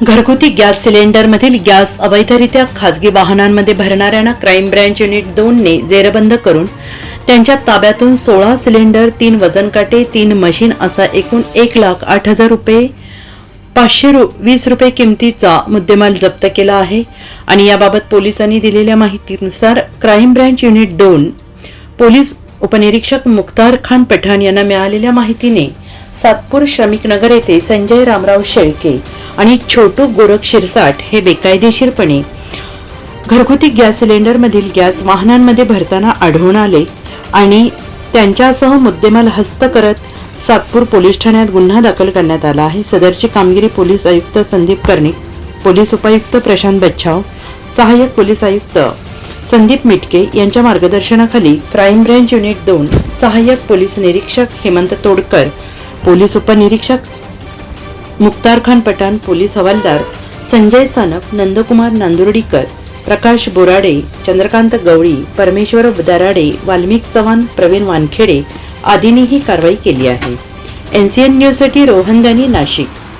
घरगुती gas सिलेंडरमधील gas अवैधरित्या खासगी वाहनांमध्ये भरणाऱ्यांना क्राईम ब्रँच युनिट दोनने जेरबंद करून त्यांच्या ताब्यातून सोळा सिलेंडर तीन वजनकाटे तीन मशीन असा एकूण एक लाख आठ हजार रुपये पाचशे रु वीस रुपये किमतीचा मुद्देमाल जप्त केला आहे आणि याबाबत पोलिसांनी दिलेल्या माहितीनुसार क्राईम ब्रँच युनिट दोन पोलीस उपनिरीक्षक मुख्तार खान पठाण यांना मिळालेल्या माहितीने सातपूर श्रमिक नगर येथे संजय रामराव शेळके आणि छोटू गोरख शिरसाट हे बेकायदेशीरपणे घरगुती गॅस सिलेंडरमधील गॅस वाहनांमध्ये भरताना आढळून आले आणि त्यांच्यासह मुद्देमाल हस्त करत सातपूर पोलीस ठाण्यात गुन्हा दाखल करण्यात आला आहे. सदरची कामगिरी पोलीस आयुक्त संदीप कर्णिक पोलीस उपायुक्त प्रशांत बच्छाव सहाय्यक पोलीस आयुक्त संदीप मिटके यांच्या मार्गदर्शनाखाली क्राईम ब्रँच युनिट दोन सहाय्यक पोलीस निरीक्षक हेमंत तोडकर पोलीस उपनिरीक्षक मुक्तार खान पठाण पोलीस हवालदार संजय सानप नंदकुमार नांदुर्डीकर प्रकाश बोराडे चंद्रकांत गवळी परमेश्वर दराडे वाल्मिक चव्हाण प्रवीण वानखेडे आदींनी ही कारवाई केली आहे. एन सी न्यूजसाठी रोहनदानी नाशिक.